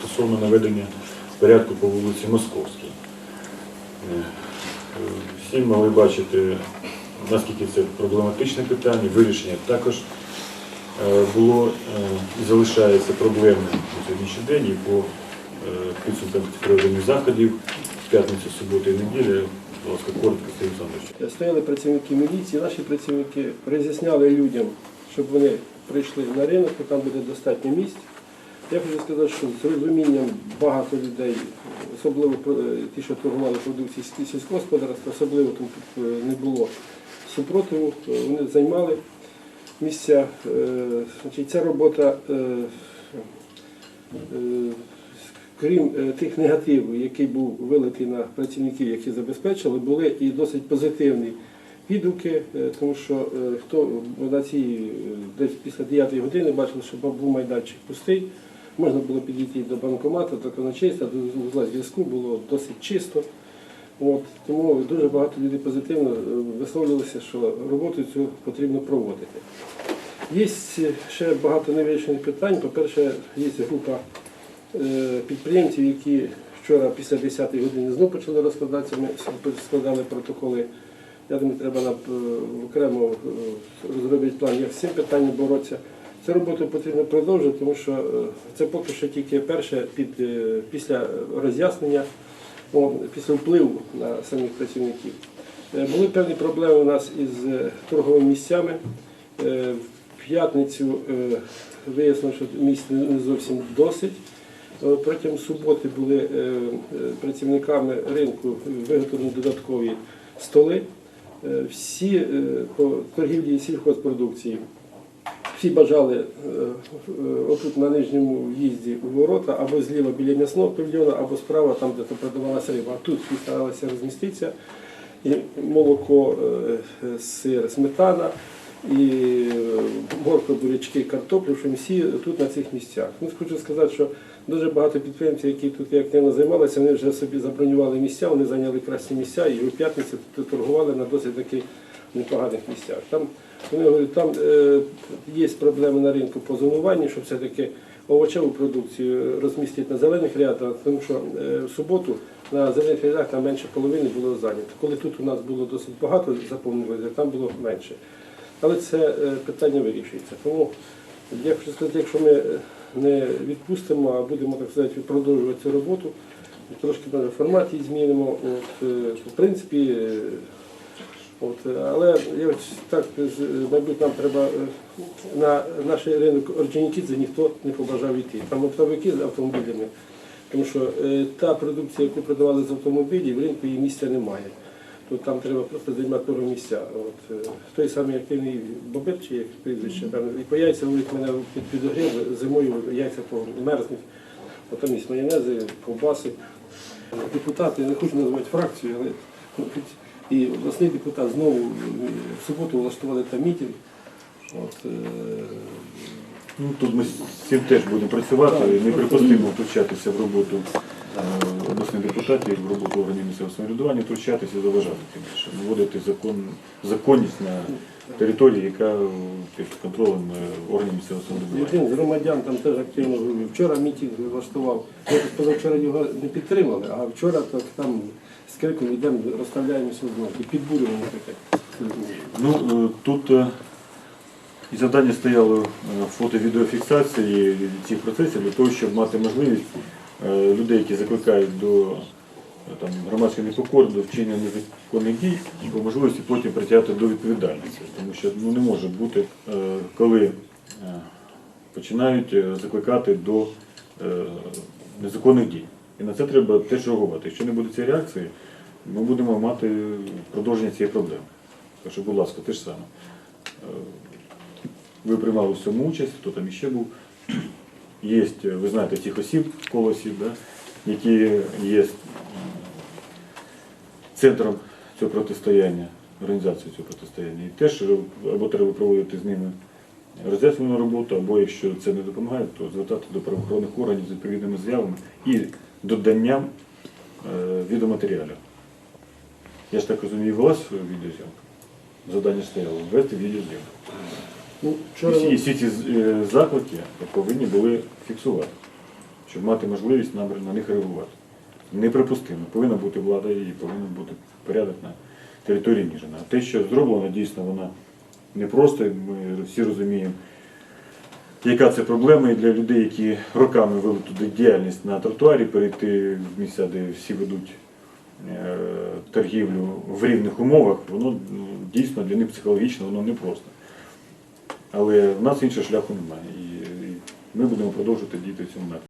стосовно наведення порядку по вулиці Московській. Е, Всі могли бачити, наскільки це проблематичне питання, вирішення також е, було е, і залишається проблемним на сьогоднішній день і по підсумкам проведення заходів в п'ятницю, суботу і неділю. Будь ласка, коротко, Сергій Олександрович. Стояли працівники міліції, наші працівники роз'ясняли людям, щоб вони прийшли на ринок, бо там буде достатньо місць. Я хочу сказати, що з розумінням багато людей, особливо е, ті, що торгували продукцією сіль- сільського господарства, особливо там е, не було супротиву, е, вони займали місця. Значить, ця робота, крім тих негативів, який був вилитий на працівників, які забезпечили, були і досить позитивні відгуки, тому що хто на цій десь після 9 години бачили, що був майданчик пустий, можна було підійти до банкомату, до казначейства, до зв'язку, було досить чисто. От, тому дуже багато людей позитивно е, висловлювалися, що роботу цю потрібно проводити. Є ще багато невирішених питань. По-перше, є група е, підприємців, які вчора після 10 години знову почали розкладатися. Ми складали протоколи. Я думаю, треба нам е, окремо е, розробити план, як з цим питанням боротися. Цю роботу потрібно продовжувати, тому що е, це поки що тільки перше під, е, після роз'яснення, після впливу на самих працівників. Е, Були певні проблеми у нас із торговими місцями. В п'ятницю е, вияснило, що місць не зовсім досить. Протягом суботи були працівниками ринку виготовлені додаткові столи. Всі по торгівлі сільхозпродукції всі бажали е, е, отут на нижньому в'їзді у ворота або зліва біля м'ясного павільйону, або справа там, де продавалася риба. А тут всі старалися розміститися. І молоко, е, сир, сметана, і морква, бурячки, картоплю, що всі тут на цих місцях. Ну, хочу сказати, що дуже багато підприємців, які тут активно займалися, вони вже собі забронювали місця, вони зайняли красні місця і у п'ятницю торгували на досить таких непоганих місцях. Там там е, є проблеми на ринку по зонуванню, щоб все-таки овочеву продукцію розмістити на зелених рядах, тому що е, в суботу на зелених рядах там менше половини було зайнято. Коли тут у нас було досить багато заповнювання, там було менше. Але це е, питання вирішується. Тому якщо ми е, не відпустимо, а будемо так сказати, продовжувати цю роботу, трошки може формат її змінимо. От, е, в принципі, е, От, але я так, мабуть, нам треба е, на наш ринок Орджонікідзе ніхто не побажав йти. Там оптовики з автомобілями, тому що е, та продукція, яку продавали з автомобілів, в ринку її місця немає. Тут там треба просто займати місця. От, е, той самий активний бобер, чи як прізвище, там, і по яйця ловить мене під підогрів, зимою яйця мерзнуть. Там є майонези, ковбаси. Депутати, я не хочу називати фракцію, але і обласний депутат знову е, в суботу влаштували там мітинг. От, е, Ну, тут ми з цим теж будемо працювати. Так. Неприпустимо втручатися в роботу обласних депутатів, в роботу органів місцевого самоврядування, втручатися і заважати тим більше. Вводити закон, законність на території, яка під контролем е, органів місцевого самоврядування. Один з громадян там теж активно говорив. Вчора мітинг влаштував. Так позавчора його не підтримали, а вчора так там з криком йдемо, розставляємося знову. І підбурювання таке. Ну, е, тут е, і завдання стояло фото-відеофіксації цих процесів для того, щоб мати можливість людей, які закликають до е, там, громадської непокори, до вчинення незаконних дій, по можливості потім притягати до відповідальності. Тому що ну, не може бути, е, коли е, починають е, закликати до е, незаконних дій. І на це треба теж реагувати. Якщо не буде цієї реакції, ми будемо мати продовження цієї проблеми. Так будь ласка, те ж саме. Е, Ви приймали в цьому участь, хто там іще був. Є, ви знаєте, тих осіб, коло осіб, да, які є центром цього протистояння, організацією цього протистояння. І теж або треба проводити з ними роз'яснювальну роботу, або якщо це не допомагає, то звертати до правоохоронних органів з відповідними заявами і доданням е, відеоматеріалів. Я ж так розумію, у вас відеозйомка. Завдання стояло ввести відеозйомку. Ну, І вчора всі, всі ці е, заклики повинні були фіксувати. щоб мати можливість на, на них реагувати. Неприпустимо. Повинна бути влада і повинен бути порядок на території Ніжина. А те, що зроблено, дійсно, воно непросто, ми всі розуміємо, яка це проблема і для людей, які роками вели туди діяльність на тротуарі, перейти в місця, де всі ведуть е, торгівлю в рівних умовах, воно ну, дійсно для них психологічно воно непросто. Але в нас іншого шляху немає. І, ми будемо продовжувати діяти в цьому напрямку.